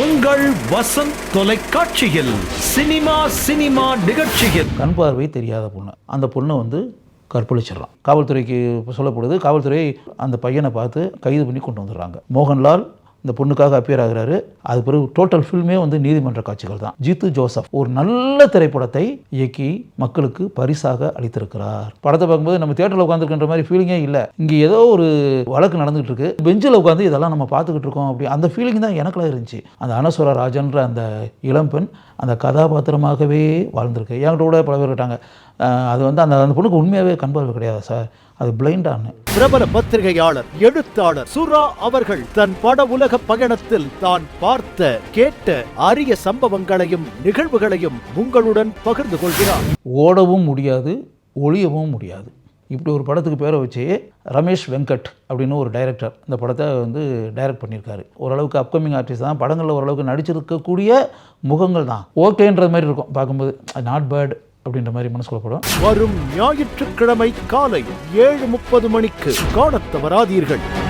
உங்கள் வசந்த் தொலைக்காட்சியில் cinema cinema நிகழ்ச்சியில். கண் பார்வை தெரியாத பொண்ணு. அந்த பொண்ணை வந்து கற்பழிச்சிடலாம் காவல்துறைக்கு சொல்லப்படுது காவல்துறை அந்த பையனை பார்த்து கைது பண்ணி கொண்டு வந்துடுறாங்க. மோகன்லால் இந்த பொண்ணுக்காக அப்பியர் ஆகிறாரு. அது பிறகு டோட்டல் ஃபில்மே வந்து நீதிமன்ற காட்சிகள் தான். ஜீத்து ஜோசப் ஒரு நல்ல திரைப்படத்தை இயக்கி மக்களுக்கு பரிசாக அளித்திருக்கிறார். படத்தை பார்க்கும்போது நம்ம தேட்டரில் உட்காந்துருக்கின்ற மாதிரி ஃபீலிங்கே இல்லை. இங்கே ஏதோ ஒரு வழக்கு நடந்துகிட்டு இருக்கு. பெஞ்சில் உட்காந்து இதெல்லாம் நம்ம பார்த்துக்கிட்டு இருக்கோம் அப்படி. அந்த ஃபீலிங் தான் எனக்குலாம் இருந்துச்சு. அந்த அனஸ்வர ராஜன்ற அந்த இளம்பெண் அந்த கதாபாத்திரமாகவே வாழ்ந்திருக்கு. என்கிட்ட கூட பல பேர் கேட்டாங்க அது வந்து அந்த அந்த பொண்ணுக்கு உண்மையாகவே கண் பார்வை கிடையாது சார் அது பிளைண்டான்னு பிரபல பத்திரிகையாளர் எழுத்தாளர் சுரா அவர்கள் தன் பட உலக பயணத்தில் தான் பார்த்த கேட்ட அரிய சம்பவங்களையும் நிகழ்வுகளையும் உங்களுடன் பகிர்ந்து கொள்கிறார். ஓடவும் முடியாது ஒளியவும் முடியாது. இப்படி ஒரு படத்துக்கு பேரை வச்சு ரமேஷ் வெங்கட் அப்படின்னு ஒரு டைரக்டர் இந்த படத்தை வந்து டைரக்ட் பண்ணியிருக்காரு. ஓரளவுக்கு அப்கமிங் ஆர்டிஸ்ட் தான் படங்களில் ஓரளவுக்கு நடிச்சிருக்கக்கூடிய முகங்கள் தான். ஓகேன்ற மாதிரி இருக்கும் பார்க்கும்போது. நாட் பேட் அப்படின்ற மாதிரி மனசுக்குள்ள வரும் ஞாயிற்றுக்கிழமை காலை ஏழு முப்பது மணிக்கு காணத் தவறாதீர்கள்.